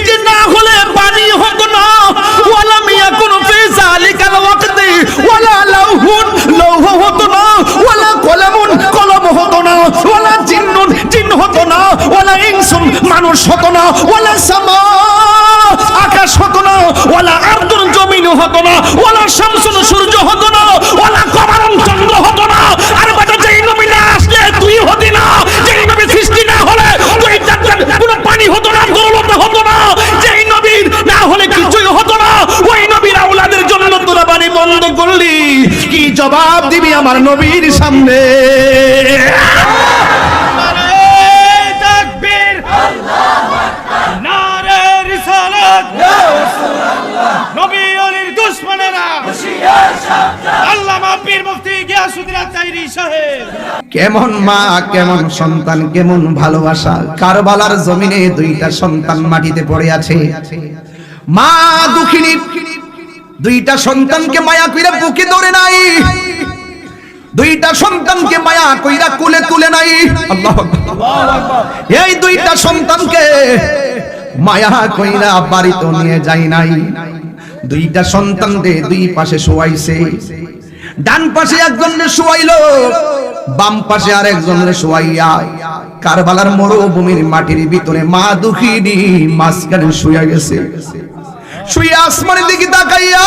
সৃষ্টি না হলে পানি হতো না। ওয়ালা মিয়া কোন ফি জালিকাল ওয়াক্তি, ওয়ালা লাউহুন লৌহ হতো না, ওয়ালা কলামুন কলম হতো না, ওয়ালা জিন্নুন জিন হতো না, ওয়ালা ইনসুন মানুষ হতো না, ওয়ালা সামা আকাশ হতো না, ওয়ালা আরদুন জমিন হতো না, ওয়ালা শামসুন সূর্য হতো করলি কি জবাব দিবি আমার নবীর সামনে? কেমন মা, কেমন সন্তান, কেমন ভালোবাসা? কারবালার জমিনে দুইটা সন্তান মাটিতে পড়ে আছে। মা দুঃখিনী দুইটা সন্তানকে মায়া কইরা বুকে ধরে নাই। দুইটা সন্তানকে মায়া কইরা কুলে তুলে নাই। আল্লাহ এই দুইটা সন্তানকে মায়া কইরা বাড়িতে নিয়ে যাই নাই। দুইটা সন্তানদের দুই পাশে শোয়াইছে। ডান পাশে একজনকে শোয়াইলো বাম পাশে আর একজনের শোয়াইয়া কারবালার মরুভূমির মাটির ভিতরে মা দুঃখিনী মাঝখানে শুয়ে গেছে। শুয়ে আসমানের দিকে তাকাইয়া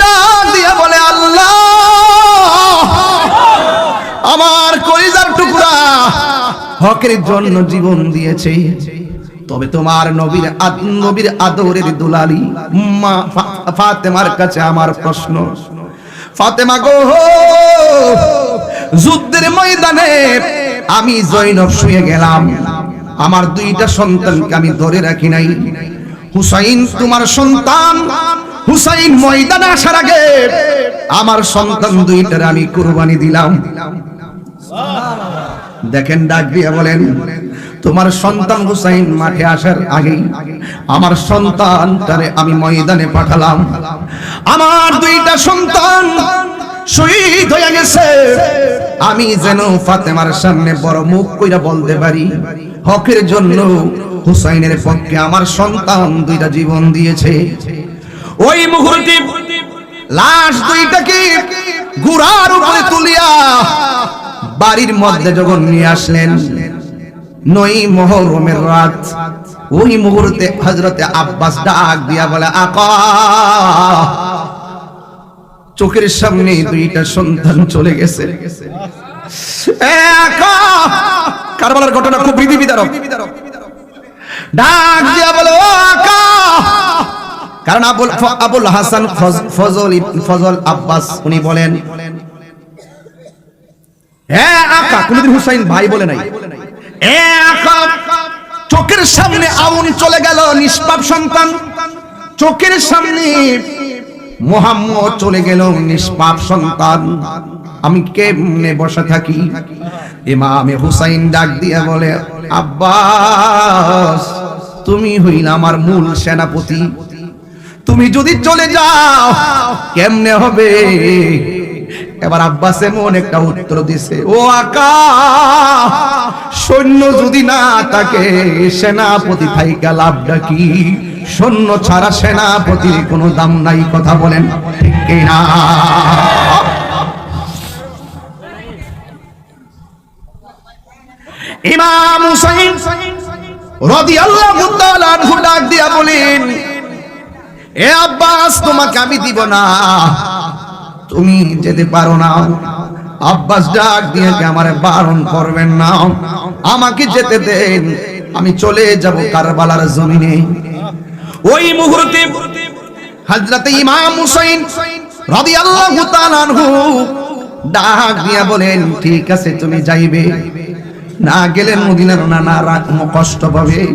ডাক দিয়া বলে, আল্লাহ, আমার কলিজার টুকরা হকের জন্য জীবন দিয়েছে। তবে তোমার নবীর নবীর আদরের দুলালি মা ফাতেমার কাছে আমার প্রশ্ন। ফাতেমা গো, যুদ্ধের ময়দানে আমি জৈনব শুয়ে গেলাম। আমার দুইটা সন্তানকে আমি ধরে রাখি নাই। হুসাইন তোমার সন্তান। হুসাইন ময়দানে আসার আগে আমার সন্তান দুইটার আমি কুরবানি দিলাম। দেখেন ডাক দিয়ে বলেন, তোমার সন্তান হুসাইন মাঠে আসার আগেই আমার সন্তানটারে আমি ময়দানে পাঠালাম। আমার দুইটা সন্তান শহীদ হয়ে গেছে। আমি যেন ফাতেমার সামনে বড় মুখ কইরা বলতে পারি। হকের জন্য হুসাইনের পক্ষে আমার সন্তান দুইটা জীবন দিয়েছে ওই মুহূর্তে লাশ দুইটাকে গুড়ার উপরে তুলিয়া বাড়ির মধ্যে যখন নিয়ে আসলেন, নই মহরমের রাত, ওই মুহূর্তে হজরতে আব্বাস ডাক দিয়া বলে, আকা, চোখের সামনে দুইটা সন্তান চলে গেছে আকা! কারবালার ঘটনা খুব বিধি বিদারক ডাক দিয়া বলে কারণ আবুল আবুল হাসান ফজল ফজল আব্বাস, উনি বলেন চোখের সামনে আউন চলে গেল, নিষ্পাপ সন্তান। চোখের সামনে মোহাম্মদ চলে গেল, নিষ্পাপ সন্তান। আমি কেমনে বসে থাকি? ইমামে হুসাইন ডাক দিয়া বলে, আব্বাস, তুমি হইল আমার মূল সেনাপতি। তুমি যদি চলে যাও, কেমনে হবে? এবার আব্বাস এমন একটা উত্তর দিছে, ও আকা সৈন্য যদি না থাকে, সেনাপতি থাইকা লাভটা কি? সৈন্য ছাড়া সেনাপতির কোনো দাম নাই, কথা বলেন ঠিক না ইমাম হুসাইন রাদিয়াল্লাহু তাআলা আনহু ডাক দিয়া বলেন, এ আব্বাস, তোমাকে আমি দিব না। তুমি যেতে পারো না। আব্বাস ডাক দিয়ে আমারে বারণ করবেন না? আমাকে যেতে দেন। আমি চলে যাব কারবালার জমিনে। ওই মুহূর্তে হযরতে ইমাম হুসাইন রাদিয়াল্লাহু তাআলা আনহু ডাক দিয়া বলেন, ঠিক আছে, তুমি যাইবে। না গেলে মদিনার নানা রা- কষ্ট পাবে।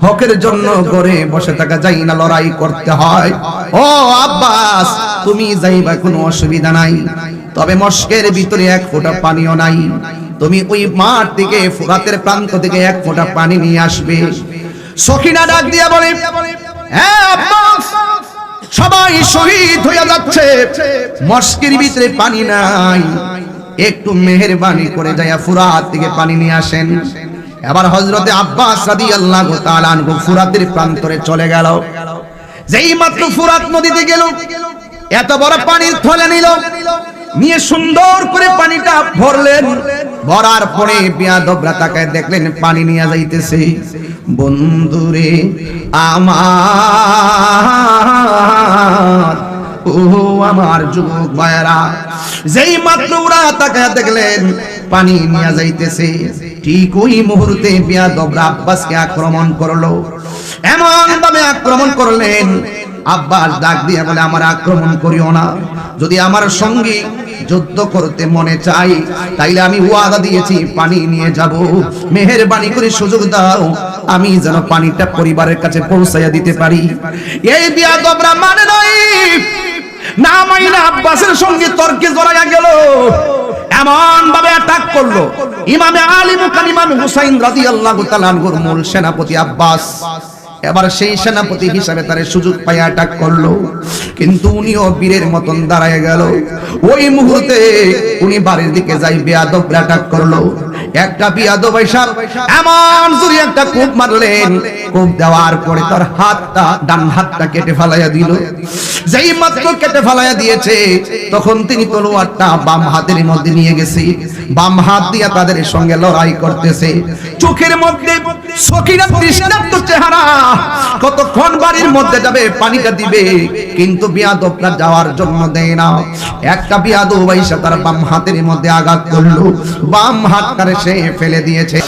হকের জন্য করে বসে থাকা যাই না, লড়াই করতে হয়। ও আব্বাস, তুমি যাইবা, কোনো অসুবিধা নাই। তবে মস্কের ভিতরে এক ফোঁটা পানিও নাই। তুমি ওই মাঠ থেকে, ফুরাতের প্রান্ত থেকে এক ফোঁটা পানি নিয়ে আসবে। সখিনা ডাক দিয়া বলে সবাই শহীদ হয়ে যাচ্ছে। মস্কের ভিতরে পানি নাই। একটু মেহেরবানি করে যাইয়া ফুরাত থেকে পানি নিয়ে আসেন। এবার হজরতে আব্বাস তাআলা আনহু ফুরাতের প্রান্তরে চলে গেল। যেই মাত্র ফুরাত নদীতে গেল, এত বড় পানির থলে নিল, নিয়ে সুন্দর করে পানিটা ভরলেন। ভরার পরে বিয়াদবরা তাকায় দেখলেন, পানি নিয়ে যাইতেছে। বন্ধুরে, আমার, ও আমার যুবক ভাইরা যেই মাত্র ওরা তাকায় দেখলেন, পানি নিয়ে যাইতেছে। ঠিক ওই মুহূর্তে বিয়াদবরা আব্বাসকে আক্রমণ করল। এমন ভাবে আক্রমণ করলেন, আব্বাস ডাক দিয়ে বলে, আমার আক্রমণ করিও না। যদি আমার সঙ্গে যুদ্ধ করতে মনে চাই তাইলে আমি ওয়াদা দিয়েছি, পানি নিয়ে যাব। মেহেরবানি করে সুযোগ দাও, আমি যেন পানিটা পরিবারের কাছে পৌঁছাইয়া দিতে পারি। এই বিয়াদবরা মানে নয় না মাইনা আব্বাসের সঙ্গে তর্কে জড়াইয়া গেল। এমন ভাবে অ্যাটাক করল। ইমামে আলিম মুকাম হুসাইন রাদিয়াল্লাহু আনহুর মূল সেনাপতি আব্বাস। এবার সেই সেনাপতি হিসাবে তার সুযোগ পাই অ্যাটাক করল। কিন্তু উনিও বীরের মতন দাঁড়ায় গেল। ওই মুহূর্তে উনি বাড়ির দিকে যাই বেয়াদব অ্যাটাক করল। একটা বিয়াদব হিসাব এমন জোরে একটা কূপ মারলেন। কূপ দেওয়ার পরে তার হাতটা, ডান হাতটা কেটে ফেলাইয়া দিল। যেই মাত্র কেটে ফেলাইয়া দিয়েছে, তখন তিনি তলোয়ারটা বাম হাতের মধ্যে নিয়ে গেছে। বাম হাত দিয়া তাদের সঙ্গে লড়াই করতেছে। চোখের মধ্যে সখিরা তৃষ্ণার্ত চেহারা। কতক্ষণ বাড়ির মধ্যে যাবে, পানিটা দিবে, কিন্তু বিয়াদবটা যাওয়ার জন্য দেয় না। একটা বিয়াদব বাইসা তার বাম হাতের মধ্যে আঘাত করল। বাম হাত তার সে ফেলে দিয়েছে।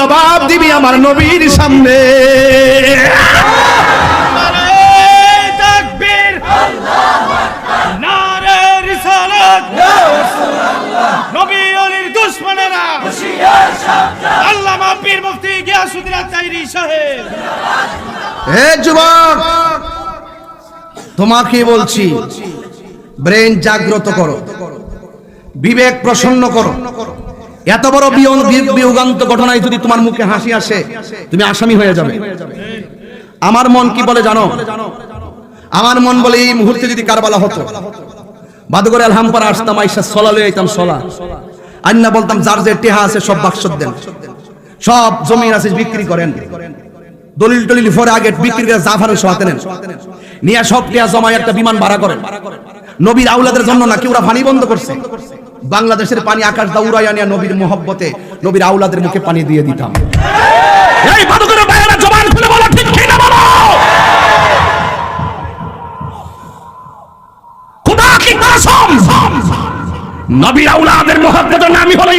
জবাব দিবি আমার নবীর সামনে। তোমাকে বলছি ব্রেন জাগ্রত করো বিবেক প্রসন্ন করো। এত বড় বিয়োগান্ত ঘটনায় যদি তোমার মুখে হাসি আসে, তুমি আসামি হয়ে যাবে। আমার মন কি বলে জানো? আমার মন বলে এই মুহূর্তে যদি কারবালা হতো বাদগরে আলহামপার আসতাম, আইসা সলা লয়ে আইতাম সলা। আন্না বলতাম, যার যে টেহা আছে সব বাক্স দেন। সব জমিন আছে বিক্রি করেন। দলিল টলিল ফরে আগে বিক্রি করে জাফারের সোহাতে নেন। নিয়ে সব টিয়া জমায় একটা বিমান ভাড়া করেন। নবীর আউলাদের জন্য না ওরা পানি বন্ধ করছে? বাংলাদেশের পানি আকাশ দা উড়াইয়া নবীর মোহব্বতে, নবীর আউলাদের মুখে পানি দিয়ে দিতাম। নবীর আউলাদের নামই হলো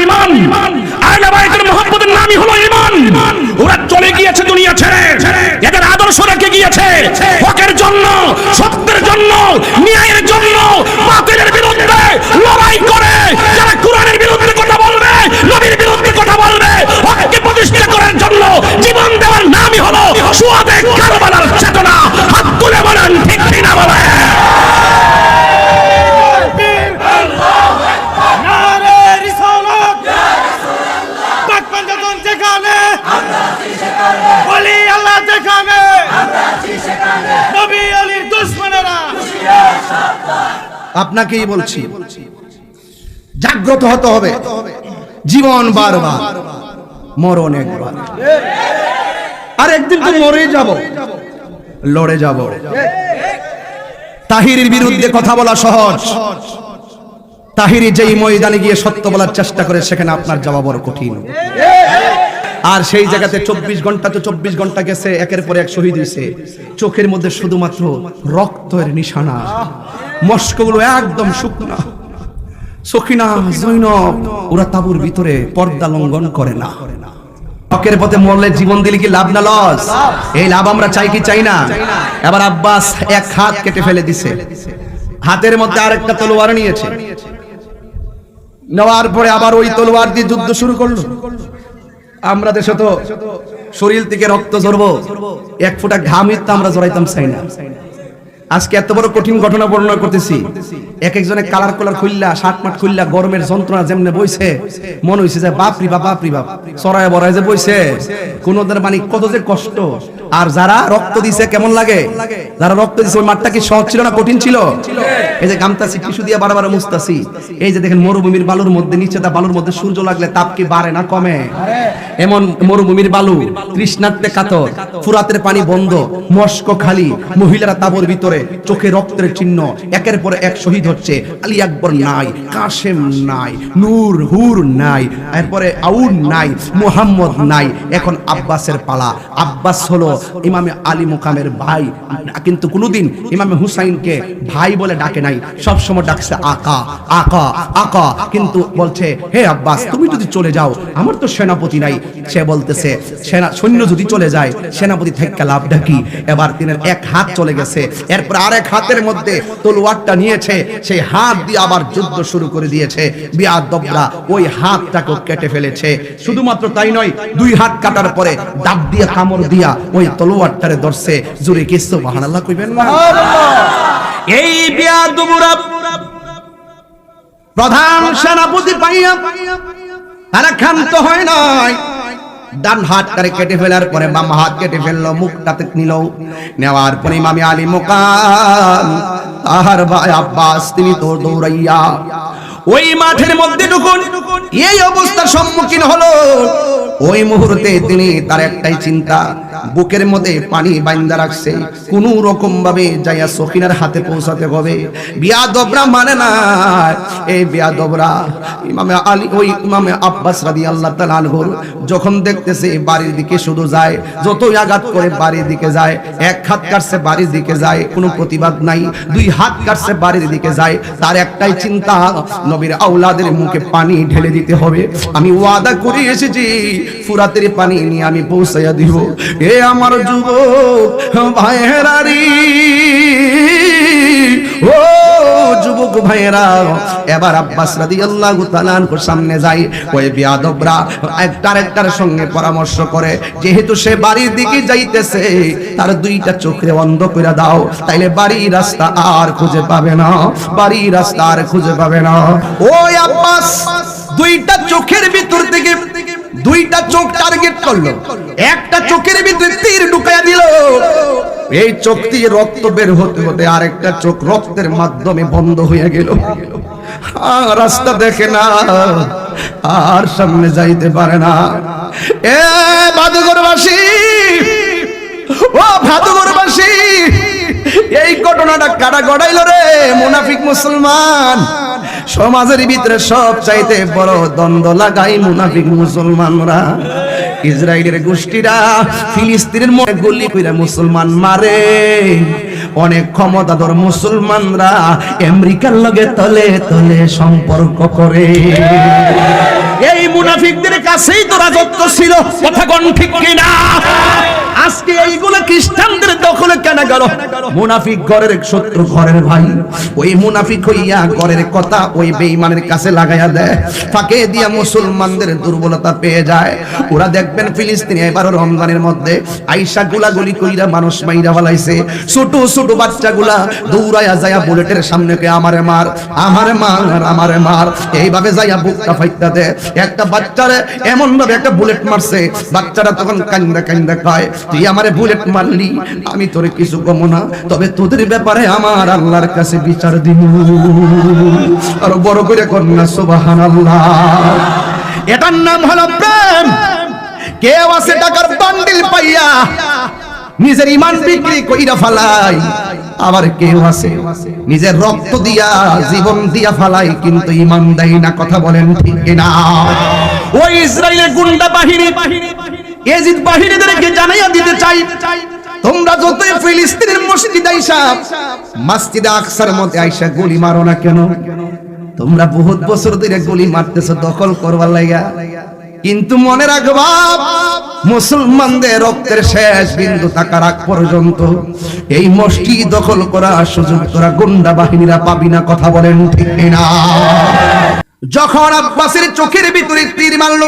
নামই হলো ওরা চলে গিয়েছে দুনিয়া ছেড়ে। এদের আদর্শ রেখে গিয়েছে। হকের জন্য, সত্যের জন্য, ন্যায়ের জন্য আপনাকেই বলছি জাগ্রত হতে হবে। জীবন বারবার। মরণ একবার আর একদিন তো মরে যাব। লড়ে যাব। তাহিরের বিরুদ্ধে কথা বলা সহজ। তাহিরি যেই ময়দানে গিয়ে সত্য বলার চেষ্টা করে সেখানে আপনার বড় কঠিন। আর সেই জায়গাতে চব্বিশ ঘণ্টা তো চব্বিশ ঘণ্টা গেছে একের পর এক শহীদ হয়েছে। চোখের মধ্যে শুধুমাত্র রক্তের নিশানা। মস্কগুলো একদম শুকনা। সখিনা জৈনব ওরা তাবুর ভিতরে পর্দা লঙ্ঘন করে না। হকের পথে মরলে জীবন দিলে কি লাভ না লস? এই লাভ আমরা চাই কি চাই না? এবার আব্বাস এক হাত কেটে ফেলে দিছে। হাতের মধ্যে আরেকটা তলোয়ার নিয়েছে। নেওয়ার পরে আবার ওই তলোয়ার দিয়ে যুদ্ধ শুরু করল। আমরা দেশে তো শরীর থেকে রক্ত ঝরবো এক ফোঁটা ঘামিত আমরা জড়াইতাম চাই না। আজকে এত বড় কঠিন ঘটনা বর্ণনা করতেছি। এক একজনে কালার কলার খুললা, শার্ট মাট খুললা, গরমের যন্ত্রণা যেমনে বইছে, মনে হইছে যে বাপরি বাপ বাপরি বাপ সরায় বড়ায় যে বইছে। কোনদের মানে কত যে কষ্ট। আর যারা রক্ত দিছে, কেমন লাগে? যারা রক্ত দিছে, ওই মাঠটা কি সহজ ছিল না কঠিন ছিল? এই যে গামতাছি, টিস্যু দিয়ে বারবার মুস্তাছি এই যে দেখেন মরুভূমির বালুর মধ্যে, নিচে তা বালুর মধ্যে সূর্য লাগলে তাপ কি বাড়ে না কমে? এমন মরুভূমির বালু তৃষ্ণার্তে কাতর, ফুরাতের পানি বন্ধ, মস্ক খালি, মহিলারা তাবর ভিতরে চোখে রক্তের চিহ্ন, একের পর এক শহীদ হচ্ছে। আলী আকবর নাই, কাশেম নাই, নূর হুর নাই, এরপরে আউন নাই, মুহাম্মদ নাই, এখন আব্বাসের পালা। আব্বাস হলো ইমামে আলী মুকামের ভাই, কিন্তু কোনোদিন ইমামে হুসাইনকে ভাই বলে ডাকে নাই। সব সময় ডাকছে আকা আকা আকা, কিন্তু বলছে, হে আব্বাস, তুমি যদি চলে যাও, আমার তো সেনাপতি নাই। সে বলতেছে, সেনা, সৈন্য যদি চলে যায়, সেনাপতি থেকে লাভটা কি? এবার তিনের এক হাত চলে গেছে, এরপর আরেক হাতের মধ্যে তলোয়ারটা নিয়েছে, সেই হাত দিয়ে আবার যুদ্ধ শুরু করে দিয়েছে। ওই হাতটাকে কেটে ফেলেছে। শুধুমাত্র তাই নয়, দুই হাত কাটার পরে ডাব দিয়ে, কামড় দিয়া ওই তলোয়ারটারে ধরছে। জুড়ে কি সুবহানাল্লাহ কইবেন প্রধান সেনাপতি পাইয়া তারা ক্ষান্ত হয় নাই। ডান হাত কেটে ফেলার পরে বাম হাত কেটে মুখটাতে নিল। নেওয়ার পরে ইমামি আলী মোকাম, তাহার ভাই আব্বাস, তিনি তোর দৌড়াইয়া ওই মাঠের মধ্যে ঢুকুন। এই অবস্থার সম্মুখীন হলো। ওই মুহূর্তে তিনি তার একটাই চিন্তা বুকের মধ্যে পানি বাইন্দা রাখছে। কোন রকম ভাবে যাইয়া সখিনার হাতে পৌঁছাতে হবে। বিয়াদবরা মানে না। এই বিয়াদবরা, ইমামে আলী, ওই ইমামে আব্বাস রাদি আল্লাহ তালানহুর যখন দেখতেছে বাড়ির দিকে শুধু যায়, যতই আঘাত করে বাড়ির দিকে যায়, এক হাত কাটছে বাড়ির দিকে যায়, কোনো প্রতিবাদ নাই। দুই হাত কাটছে বাড়ির দিকে যায়, তার একটাই চিন্তা, নবীর আউলাদের মুখে পানি ঢেলে দিতে হবে। আমি ওয়াদা করে এসেছি, ফুরাতের পানি নিয়ে আমি পৌঁছাইয়া দিব। এ আমার যুবক, ভাইয়েরারি। ও যুবক ভাইয়েরা, এবার আব্বাস রাদিয়াল্লাহু তাআলার সামনে যাই। ওই বিয়াদবরা, একটার একটার সঙ্গে পরামর্শ করে, যেহেতু সে বাড়ির দিকে যাইতেছে, তার দুইটা চোখে অন্ধ করে দাও, তাইলে বাড়ির রাস্তা আর খুঁজে পাবে না, বাড়ির রাস্তা আর খুঁজে পাবে না। ওই আব্বাস, দুইটা চোখের ভিতর থেকে দুইটা চোখ টার্গেট করল। একটা চোখের ভিতরে তীর ঢুকাইয়া দিল। এই চোখ দিয়ে রক্ত বের হতে হতে আরেকটা চোখ রক্তের মাধ্যমে বন্ধ হয়ে গেল। রাস্তা দেখে না, আর সামনে যাইতে পারে না। এ বাদুগরবাসী ও ভাদুগরবাসী এই ঘটনাটা কাটা গড়াইল রে? মুনাফিক মুসলমান। সমাজের ভিতরে সব চাইতে বড় দ্বন্দ্ব লাগাই মুনাফিক মুসলমানরা। ইসরায়েলের গোষ্ঠীরা ফিলিস্তিনের মনে গুলি কইরা মুসলমান মারে। অনেক ক্ষমতাধর মুসলমানরা আমেরিকার লগে তলে তলে সম্পর্ক করে। এই মুনাফিকদের কাছেই তো রাজত্ব ছিল কথা কোন ঠিক কিনা? আজকে এইগুলো খ্রিস্টানদের দখলে কেন গেল? মুনাফিক ঘরের শত্রু ঘরের ভাই, ওই মুনাফিক হইয়া ঘরের কথা ওই বেঈমানের কাছে লাগাইয়া দেয়। ফাঁকে দিয়া মুসলমানদের দুর্বলতা পেয়ে যায়। ওরা দেখবেন ফিলিস্তিনে এবার রমজানের মধ্যে আইসা গুলাগুলি কইরা মানুষ মাইরা ফেলাইছে। ছোট ছোট বাচ্চাগুলা দৌড়াইয়া যায়া বুলেটের সামনে কে আমারে মার আমারে মার আমারে মার। এইভাবে যাইয়া বুকটা ফাইটা দে। একটা বাচ্চারে এমন ভাবে একটা বুলেট মারছে বাচ্চারা তখন কান্দা কান্দা কয় তুই আমারে বুলেট মারলি, আমি তোরে কিছু কমো না, তবে তোদের ব্যাপারে আমার আল্লাহর কাছে বিচার দিব। আর বড় করে কন্যা সুবাহান আল্লাহ এটার নাম হলো প্রেম। কেউ আছে টাকার বান্ডিল পাইয়া নিজের ইমান বিক্রি কইরা ফালাই। আবার কেউ আছে নিজের রক্ত দিয়া জীবন দিয়া ফালাই কিন্তু ইমান দেয় না কথা বলেন ঠিক কিনা? ওই ইসরায়েলের গুন্ডা বাহিনী এজিদ বাহিনীদেরকে জানাইয়া দিতে চাই। তোমরা যতই ফিলিস্তিনের মসজিদ আইসা মসজিদে আকসার মধ্যে আইসা গুলি মারো না কেন? তোমরা বহুত বছর ধরে গুলি মারতেছো দখল করবার লাগা কিন্তু মনে রাখবা মুসলমানদের রক্তের শেষ বিন্দু থাকার আগ পর্যন্ত এই মসজিদ দখল করা সুযোগ করা গুন্ডা বাহিনীরা পাবি না, কথা বলেন ঠিক না যখন আব্বাসের চোখের ভিতরে তীর মারলো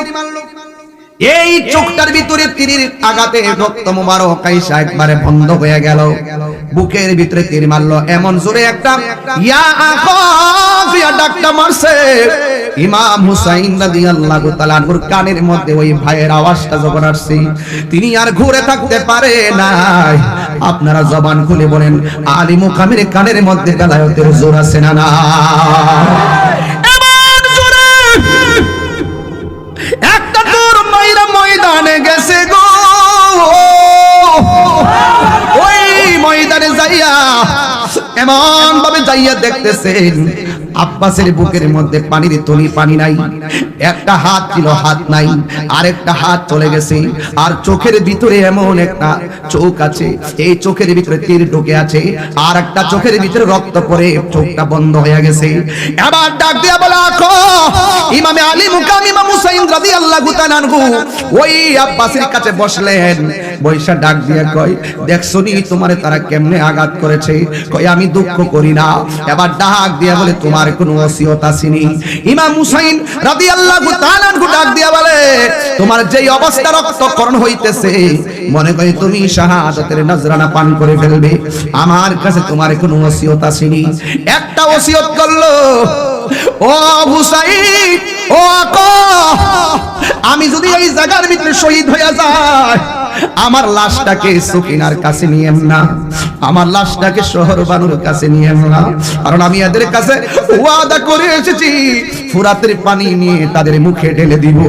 এই চোখটার ভিতরে তীরের আঘাতে রক্ত মুবারক আইসা একবারে বন্ধ হয়ে গেল। বুকের ভিতরে তীর মারলো। এমন জোরে একটা, ইয়া ডাকটা মারছে। ইমাম হুসাইন রাদিয়াল্লাহু কানের মধ্যে ওই ভাইয়ের আওয়াজটা যখন আসছে, তিনি আর ঘুরে থাকতে পারে নাই। আপনারা জবান খুলে বলেন, আলী মুকামের কানের মধ্যে বেলায়তের জোর আছে না না? গেছে গো। ওই ময়দানে যাইয়া এমন ভাবে যাইয়া দেখতেছেন আব্বাসের বুকের মধ্যে পানির তলি পানি নাই। একটা হাত ছিল, হাত নাই। আরেকটা হাত চলে গেছে। আর চোখের ভিতরে এমন একটা চোখ আছে। এই চোখের ভিতরে তীর ঢুকে আছে। আর একটা চোখের ভিতরে রক্ত পড়ে চোখটা বন্ধ হয়ে গেছে। এবার ডাক দিয়া বলা ইমামে আলী মুকাম, ইমাম হুসাইন রাদিয়াল্লাহু তাআলা ওই আব্বাসের কাছে বসলেন। বৈশা ডাক দিয়া কয়, দেখছ নি তোমারে তারা কেমনে আঘাত করেছে? কয়, আমি দুঃখ করি না। এবার ডাক দিয়া বলে, তোমার কোনো ওসিয়ত আসেনি। ইমাম হুসাইন রাদিয়াল্লাহু তাআলা ডাক দিয়া বলে, তোমার যেই অবস্থা রক্তকরণ হইতেছে, মনে করি তুমি শাহাদাতের নজরানা পান করে ফেলবে। আমার কাছে তোমার কোনো ওসিয়ত আসেনি। একটা ওসিয়ত করল, ও হুসাইন ও আমি যদি এই জায়গার ভিতরে শহীদ হয়ে যাই আমার লাশটাকে সুকিনার কাছে নিয়ে না। আমার লাশটাকে শহর বানুর কাছে নিয়ে না। কারণ আমি এদের কাছে ওয়াদা করে এসেছি, ফুরাতের পানি নিয়ে তাদের মুখে ঢেলে দিব।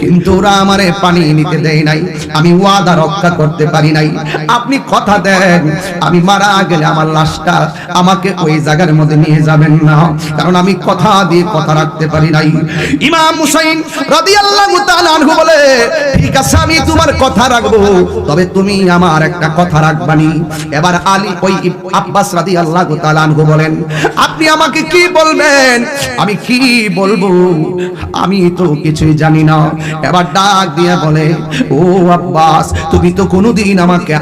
কিন্তু ওরা আমারে পানি নিতে দেয় নাই, আমি ওয়াদা রক্ষা করতে পারি নাই। আপনি কথা দেন, আমি মারা গেলে আমার লাশটা আমাকে ওই জায়গার মধ্যে নিয়ে যাবেন না। কারণ আমি কথা দিয়ে কথা রাখতে পারি নাই। ইমাম হুসাইন রাদিয়াল্লাহু তাআলা আনহু বলে, ঠিক আছে, আমি তোমার কথা রাখব। তবে তুমি আমার একটা কথা রাখবানি। এবার আলী ওই আব্বাস রাদিয়াল্লাহু তাআলা আনহু বলেন, আপনি আমাকে কি বলবেন? আমি কি বলব? আমি তো কিছুই জানি না। এবার ডাক দিয়ে বলে, ও আব্বাস, তুমি তো কোনোদিন আমাকে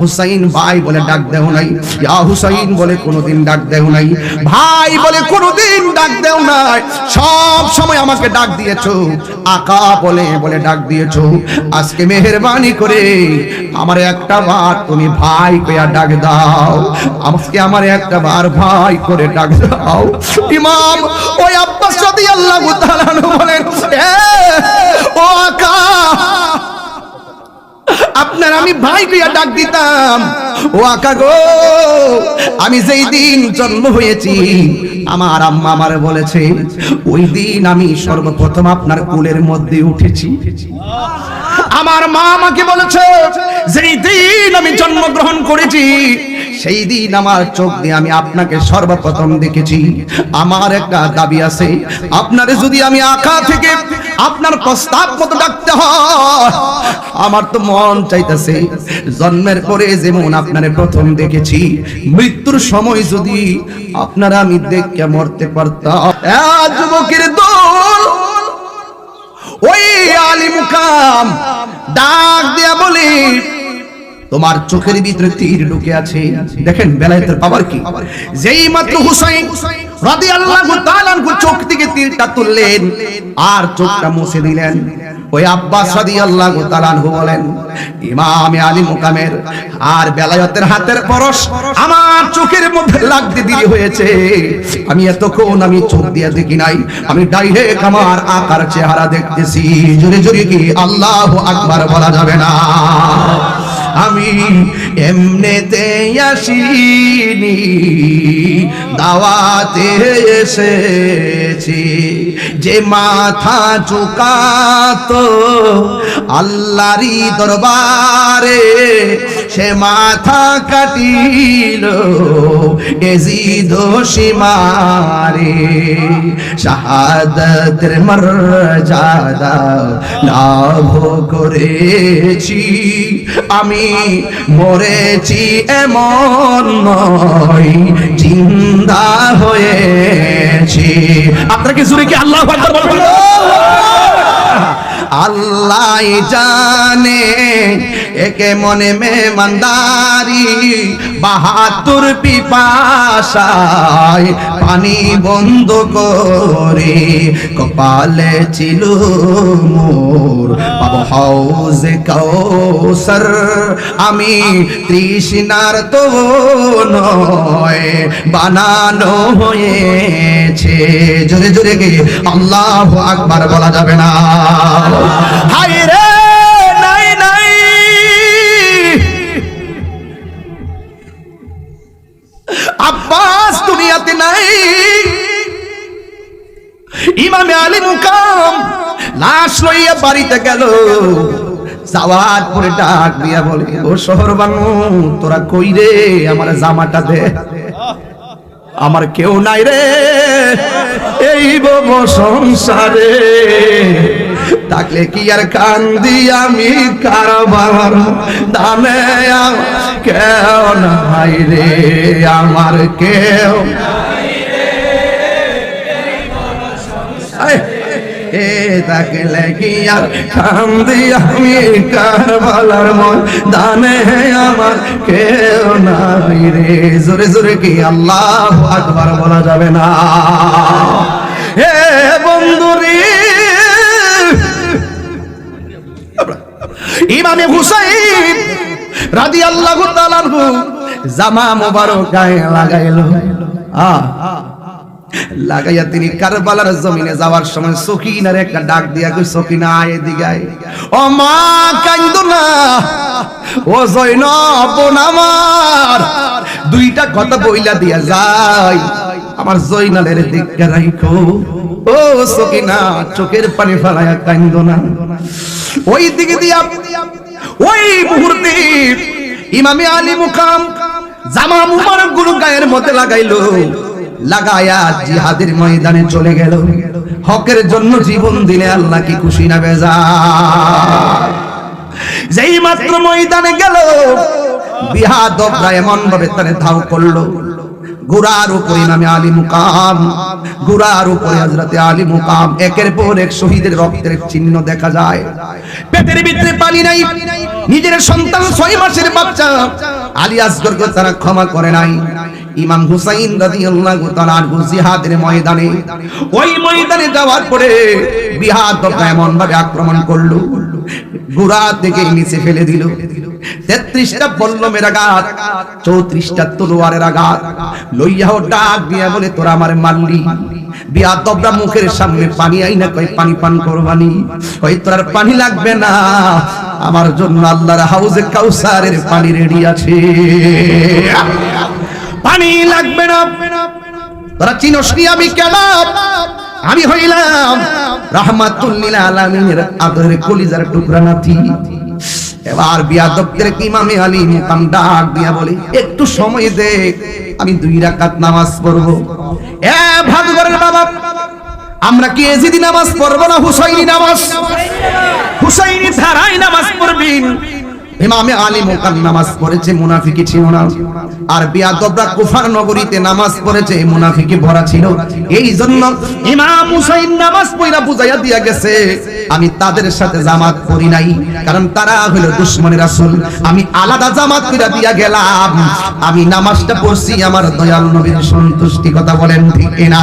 হুসাইন ভাই বলে ডাক দেও নাই। ইয়া হুসাইন বলে কোনোদিন ডাক দেও নাই। ভাই বলে কোনোদিন ডাক দেও নাই। সব সময় আমাকে ডাক দিয়েছ। আকা বলে বলে ডাক দিয়েছ। আজকে মেহেরবানি করে আমার একটা বার তুমি ভাই কইয়া ডাক দাও। আজকে আমার একটা বার ভাই করে ডাক দাও। ইমাম ওই আব্বাস রাদিয়াল্লাহু তাআলা বলেন, এ, ও আকা, আপনার আমি ভাই কইয়া ডাক দিতাম। ও আকা গো, আমি যেই দিন জন্ম হয়েছি, আমার আম্মা আমারে বলেছে, ওই দিন আমি সর্বপ্রথম আপনার কুলের মধ্যে উঠেছি। আমার মা আমাকে বলেছে, যেই দিন আমি জন্মগ্রহণ করেছি, সেই দিন আমার চোখ দিয়ে আমি আপনাকে সর্বপ্রথম দেখেছি। আমার একটা দাবি আছে, আপনারে যদি আমি আঁকা থেকে আপনার প্রস্তাব মতো ডাকতে হয়, আমার তো মন চাইতেছে, জন্মের পরে যেমন আপনারে প্রথম দেখেছি, মৃত্যুর সময় যদি আপনারা আমি দেখে মরতে পারতাম। যুবকের দল ওই আলী মুকাম ডাক দিয়া বলি, তোমার চোখের ভিতরে তীর লুকে আছে। দেখেন, বেলায়েতের পাওয়ার কি? যেই মাত্র হুসাইন রাদিয়াল্লাহু তাআলা আনহু চোখ থেকে তীরটা তুললেন, আর চোখটা মুছে দিলেন। ওই আব্বাস রাদিয়াল্লাহু তাআলা আনহু বলেন, ইমামে আলী মুকামের আর বেলায়েতের হাতের পরশ আমার চোখের মধ্যে লাগতে দেরি হয়েছে। আমি এতক্ষণ আমি চোখ দিয়ে দেখি নাই। আমি ডাইরেক্ট আমার আকার চেহারা দেখতেছি। জোরে জোরে কি আল্লাহু আকবার বলা যাবে না? আমি এমনেতে আসিনি দাওয়াতে এসেছি। যে মাথা চুকাতো আল্লাহরই দরবারে সে মাথা কাটিল এজিদ সীমারে। শাহাদতের মর্যাদা লাভ করেছি, আমি মরেছি এমন নয়, জিন্দা হয়েছি। আপনারা কি জুড়ে কি আল্লাহ বলবেন আল্লাহ জানে একে মনে মেহমানদারি বাহাত্তর পিপাসায় পানি বন্ধ করে কপালে ছিল মোর। পাব হাউজে কৌসর আমি তৃষ্ণার তো নয়, বানানো হয়েছে। জোরে জোরে গে, আল্লাহ আকবার বলা যাবে না। হাই রে নাই। ইমামে আলী মুকাম লাশ লইয়া বাড়িতে গেল। যাওয়ার পরে ডাক দিয়া বলে, ও শহর বানু, তোরা কই রে? আমার জামাটা দে। আমার কেউ নাই রে। এই বব সংসারে। থাকলে কি আর কান্দি আমি কারবার? দানে আম- কেউ নাই রে, আমার কেউ আমি কারবালার মন? দানে আমার কেউ নাই রে। জোরে জোরে কি আল্লাহ আকবার বলা যাবে না? হে বন্ধুরি ইমামে হুসাইন তাআলা আনহু জামা মোবারক গায়ে লাগাইলো। লাগাইয়া তিনি কারবালার জমিনে যাওয়ার সময় সকিনার একটা ডাক দিয়া কই সকিনা আয় আয়। ও মা, কান্দো না। ও জৈনব আমার দুইটা কথা বইলা দিয়া যাই। আমার জৈনালের দিকে রাখো ও সকিনা, চোখের পানি ফেলায়া কান্দো না। ওই দিকে দিয়া, ওই মুহূর্তে ইমামে আলী মুকাম জামা মুবারকগুলো গায়ের মধ্যে লাগাইলো, লাগায়া জিহাদের ময়দানে চলে গেল। হকের জন্য জীবন দিলে আল্লাহ কি খুশি না বেজা যেই মাত্র ময়দানে গেল বিহাদবরা এমন ভাবে তারে ধাও করল। গুরার উপরে নামে আলী মুকাম। গুরার উপরে হযরতে আলী মুকাম। একের পর এক শহীদের রক্তের চিহ্ন দেখা যায়। পেটের ভিতরে পানি নাই। নিজের সন্তান ছয় মাসের বাচ্চা। আলী আসগরকে তারা ক্ষমা করে নাই। ইমাম হুসাইন রাদিয়াল্লাহু তাআলা জিহাদের ময়দানে। ওই ময়দানে যাওয়ার পরে বিহাদ এমন ভাবে আক্রমণ করল। গুড়া থেকে নিচে ফেলে দিল। তেত্রিশটা বল্লমের আঘাত, চৌত্রিশটা তলোয়ারের আঘাত। লইয়াও ডাক দিয়া বলে, তোরা আমার বিয়া মুখের সামনে পানি আই না পানি পান করবানি। ওই তোর পানি লাগবে না। আমার জন্য আল্লাহর হাউজে কাউসারের পানি রেডি আছে। পানি লাগবে না। তোরা চিনস নি আমি কেন আমি হইলাম রাহমাতুল্লিল আলামিনের আদরের কলিজার টুকরা নাতি। এবার বিয়াদবদের ইমামে আলী মুকাম ডাক দিয়া বলি, একটু সময় দে, আমি দুই রাকাত নামাজ পড়ব। এ ভাদুঘরের বাবা, আমরা কি এজিদি নামাজ পড়ব না হুসাইনি নামাজ? হুসাইনি ধারায় নামাজ পড়বেন ইমামে আলী মোকাম নামাজ পড়েছে মুনাফিকি ছিল না। আর বিয়াদবরা কুফার নগরীতে নামাজ পড়েছে মুনাফিকি ভরা ছিল। এই জন্য ইমাম হুসাইন নামাজ পড়া বুঝাইয়া দিয়া গেছে, আমি তাদের সাথে জামাত করি নাই, কারণ তারা হলো দুশ্মনের রাসূল। আমি আলাদা জামাত কইরা দিয়া গেলাম। আমি নামাজটা পড়ছি, আমার দয়াল নবীর সন্তুষ্টি কথা বলেন ঠিক না